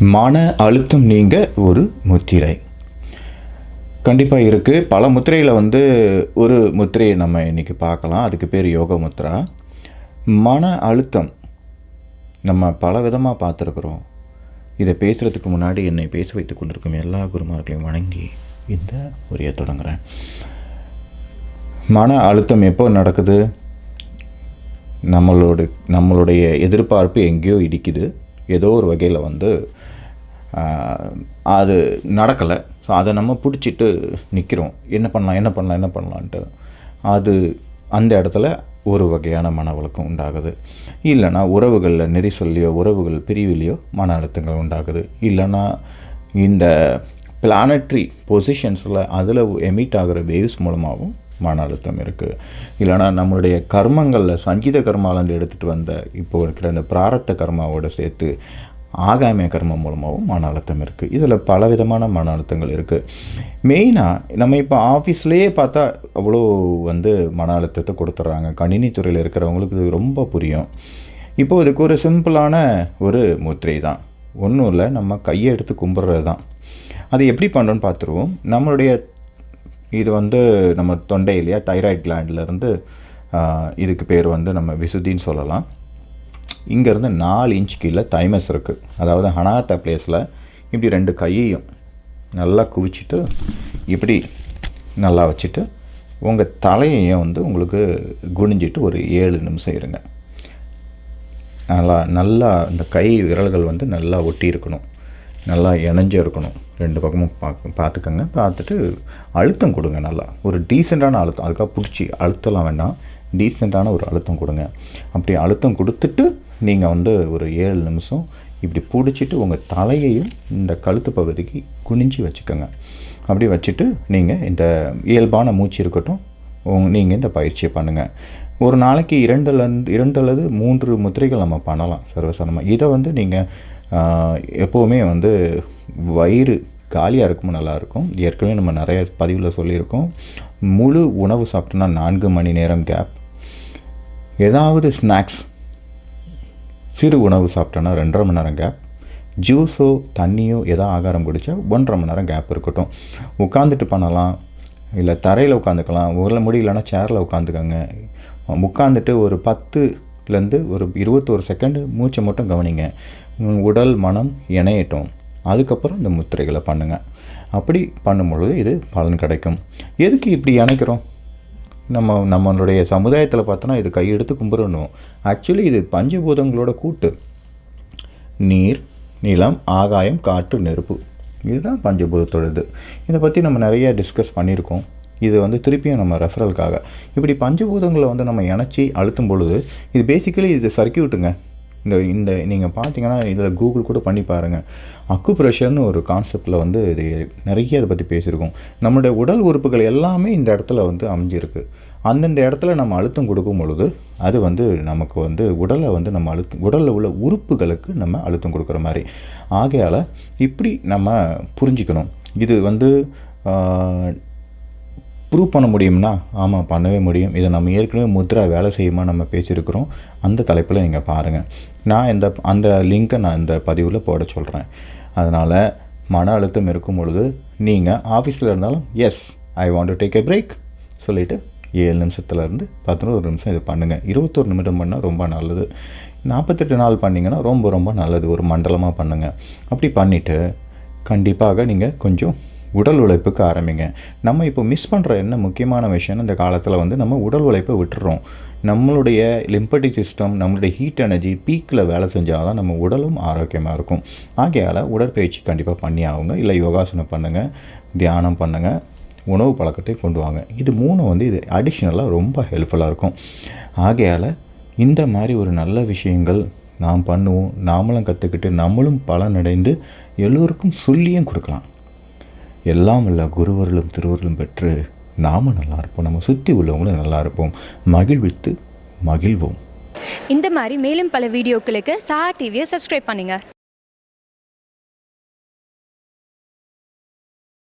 மன அழுத்தம் நீங்க ஒரு முத்திரை. கண்டிப்பாக இருக்குது பல முத்திரையில் வந்து ஒரு முத்திரையை நம்ம இன்றைக்கி பார்க்கலாம். அதுக்கு பேர் யோக முத்ரா மன அழுத்தம். நம்ம பல விதமாக பார்த்துருக்குறோம். இதை பேசுகிறதுக்கு முன்னாடி என்னை பேச வைத்து கொண்டிருக்கும் எல்லா குருமார்களையும் வணங்கி இந்த உரையை தொடங்குறேன். மன அழுத்தம் எப்போ நடக்குது? நம்மளோட நம்மளுடைய எதிர்பார்ப்பு எங்கேயோ இடிக்குது. ஏதோ ஒரு வகையில் வந்து அது நடக்கலை. ஸோ அதை நம்ம பிடிச்சிட்டு நிற்கிறோம் என்ன பண்ணலாம் என்ன பண்ணலாம் என்ன பண்ணலான்ட்டு. அது அந்த இடத்துல ஒரு வகையான மன வழக்கம் உண்டாகுது. இல்லைன்னா உறவுகளில் நெரிசல்லையோ உறவுகள் பிரிவிலையோ மன அழுத்தங்கள் உண்டாகுது. இல்லைன்னா இந்த பிளானட்ரி பொசிஷன்ஸில் அதில் எமிட் ஆகிற வேவ்ஸ் மூலமாகவும் மன அழுத்தம் இருக்குது இல்லைன்னா நம்மளுடைய கர்மங்களில் சங்கீத கர்மாலேருந்து எடுத்துகிட்டு வந்த இப்போ இருக்கிற அந்த பிராரத்த கர்மாவோட சேர்த்து ஆகாமிய கர்மம் மூலமாகவும் மன அழுத்தம் இருக்குது இதில் பல விதமான மன அழுத்தங்கள் இருக்குது மெயினாக நம்ம இப்போ ஆஃபீஸ்லேயே பார்த்தா அவ்வளோ வந்து மன அழுத்தத்தை கொடுத்துட்றாங்க கணினித்துறையில் இருக்கிறவங்களுக்கு இது ரொம்ப புரியும். இப்போ இதுக்கு ஒரு சிம்பிளான ஒரு முத்திரை தான். ஒன்றும் இல்லை நம்ம கையை எடுத்து கும்பிட்றது தான். அது எப்படி பண்ணுறோன்னு பார்த்துருவோம். நம்மளுடைய இது வந்து நம்ம தொண்டை இல்லையா? தைராய்டு கிளாண்ட்லேருந்து இதுக்கு பேர் வந்து நம்ம விசுதின்னு சொல்லலாம். இங்கேருந்து நாலு இன்ச் கீழே தைமஸ் இருக்குது அதாவது ஹனாத்த பிளேஸில் இப்படி ரெண்டு கையையும் நல்லா குவிச்சிட்டு இப்படி நல்லா வச்சுட்டு உங்கள் தலையையும் வந்து உங்களுக்கு குனிஞ்சிட்டு ஒரு ஏழு நிமிஷம் இருங்க. நல்லா நல்லா இந்த கை விரல்கள் வந்து நல்லா ஒட்டி இருக்கணும். நல்லா இணைஞ்சு இருக்கணும். ரெண்டு பக்கமும் பார்க்க பார்த்துக்கோங்க. பார்த்துட்டு அழுத்தம் கொடுங்க நல்லா. ஒரு டீசெண்டான அழுத்தம். அதுக்காக பிடிச்சி அழுத்தலாம் வேண்டாம். டீசெண்டான ஒரு அழுத்தம் கொடுங்க. அப்படி அழுத்தம் கொடுத்துட்டு நீங்கள் வந்து ஒரு ஏழு நிமிஷம் இப்படி பிடிச்சிட்டு உங்கள் தலையையும் இந்த கழுத்து பகுதிக்கு குனிஞ்சு வச்சுக்கோங்க. அப்படி வச்சுட்டு நீங்கள் இந்த இயல்பான மூச்சு இருக்கட்டும் நீங்கள் இந்த பயிற்சியை பண்ணுங்கள் ஒரு நாளைக்கு இரண்டுலேருந்து இரண்டு அல்லது மூன்று முத்திரைகள் நம்ம பண்ணலாம் சர்வசாதாரணமாக இதை வந்து நீங்கள் எப்போவுமே வந்து வயிறு காலியாக இருக்கும். நல்லாயிருக்கும் ஏற்கனவே நம்ம நிறைய பதிவில் சொல்லியிருக்கோம். முழு உணவு சாப்பிட்டோன்னா நான்கு மணி நேரம் கேப் ஏதாவது ஸ்நாக்ஸ் சிறு உணவு சாப்பிட்டோன்னா ரெண்டரை மணி நேரம் கேப் ஜூஸோ தண்ணியோ எதோ ஆகாரம் குடித்தா ஒன்றரை மணி நேரம் கேப் இருக்கட்டும். உட்காந்துட்டு பண்ணலாம். இல்லை தரையில் உட்காந்துக்கலாம் ஒரு முடியலன்னா சேரில் உட்காந்துக்கோங்க உட்காந்துட்டு ஒரு பத்துலேருந்து ஒரு இருபத்தோரு செகண்டு மூச்சை மட்டும் கவனிங்க. உடல் மனம் இணையட்டும். அதுக்கப்புறம் இந்த முத்திரைகளை பண்ணுங்கள் அப்படி பண்ணும்பொழுது இது பலன் கிடைக்கும். எதுக்கு இப்படி இணைக்கிறோம்? நம்ம நம்மளுடைய சமுதாயத்தில் பார்த்தோன்னா இது கையெடுத்து கும்பிடணும். ஆக்சுவலி இது பஞ்சபூதங்களோட கூட்டு. நீர் நிலம் ஆகாயம் காற்று நெருப்பு. இதுதான் பஞ்சபூதத்தோடது. இதை பற்றி நம்ம நிறைய டிஸ்கஸ் பண்ணியிருக்கோம். இது வந்து திருப்பியும் நம்ம ரெஃபரலுக்காக இப்படி பஞ்சபூதங்களை வந்து நம்ம இணைச்சி அழுத்தும் பொழுது இது பேசிக்கலி இது சர்க்கியூட்டுங்க இந்த இந்த நீங்கள் பார்த்தீங்கன்னா இதில் கூகுள் கூட பண்ணி பாருங்கள் அக்குப்ரெஷர்னு ஒரு கான்செப்டில் வந்து இது நிறைய இதை பற்றி பேசியிருக்கோம் நம்மளுடைய உடல் உறுப்புகள் எல்லாமே இந்த இடத்துல வந்து அமைஞ்சிருக்கு. அந்தந்த இடத்துல நம்ம அழுத்தம் கொடுக்கும் பொழுது அது வந்து நமக்கு வந்து உடலை வந்து நம்ம அழுத்தம் உடலில் உள்ள உறுப்புகளுக்கு நம்ம அழுத்தம் கொடுக்குற மாதிரி. ஆகையால் இப்படி நம்ம புரிஞ்சுக்கணும். இது வந்து ப்ரூவ் பண்ண முடியும்னா ஆமாம் பண்ணவே முடியும். இதை நம்ம ஏற்கனவே முத்ரா வேலை செய்யுமா நம்ம பேசியிருக்கிறோம். அந்த தலைப்பில் நீங்கள் பாருங்கள் நான் இந்த அந்த லிங்க்கை நான் இந்த பதிவில் போட சொல்கிறேன் அதனால் மன அழுத்தம் இருக்கும் பொழுது நீங்கள் ஆஃபீஸில் இருந்தாலும் yes I want to take a break சொல்லிவிட்டு ஏழு நிமிஷத்துலேருந்து பதினோரு நிமிஷம் இது பண்ணுங்கள் இருபத்தொரு நிமிடம் பண்ணால் ரொம்ப நல்லது. நாற்பத்தெட்டு நாள் பண்ணிங்கன்னா ரொம்ப ரொம்ப நல்லது. ஒரு மண்டலமாக பண்ணுங்கள் அப்படி பண்ணிவிட்டு கண்டிப்பாக நீங்கள் கொஞ்சம் உடல் உழைப்புக்கு ஆரம்பிங்க. நம்ம இப்போ மிஸ் பண்ணுற என்ன முக்கியமான விஷயம்னு இந்த காலத்தில் வந்து நம்ம உடல் உழைப்பை விட்டுறோம். நம்மளுடைய லிம்பட்டிக் சிஸ்டம் நம்மளுடைய ஹீட் எனர்ஜி பீக்கில் வேலை செஞ்சால் தான் நம்ம உடலும் ஆரோக்கியமாக இருக்கும். ஆகையால் உடற்பயிற்சி கண்டிப்பாக பண்ணி ஆகுங்க. இல்லை யோகாசனம் பண்ணுங்கள் தியானம் பண்ணுங்கள் உணவு பழக்கத்தை கொண்டு வாங்க. இது மூணு வந்து இது அடிஷ்னலாக ரொம்ப ஹெல்ப்ஃபுல்லாக இருக்கும். ஆகையால் இந்த மாதிரி ஒரு நல்ல விஷயங்கள் நாம் பண்ணுவோம் நாமளும் கற்றுக்கிட்டு நம்மளும் பலனடைந்து எல்லோருக்கும் சொல்லியும் கொடுக்கலாம். எல்லாம் வல்ல குருவர்களும் திருவர்களும் பெற்று நாம நல்லா இருப்போம். நம்ம சுற்றி உள்ளவங்களும் நல்லா இருப்போம். மகிழ்வித்து மகிழ்வோம். இந்த மாதிரி மேலும் பல வீடியோக்களுக்கு சஹா டிவியை சப்ஸ்கிரைப் பண்ணுங்கள்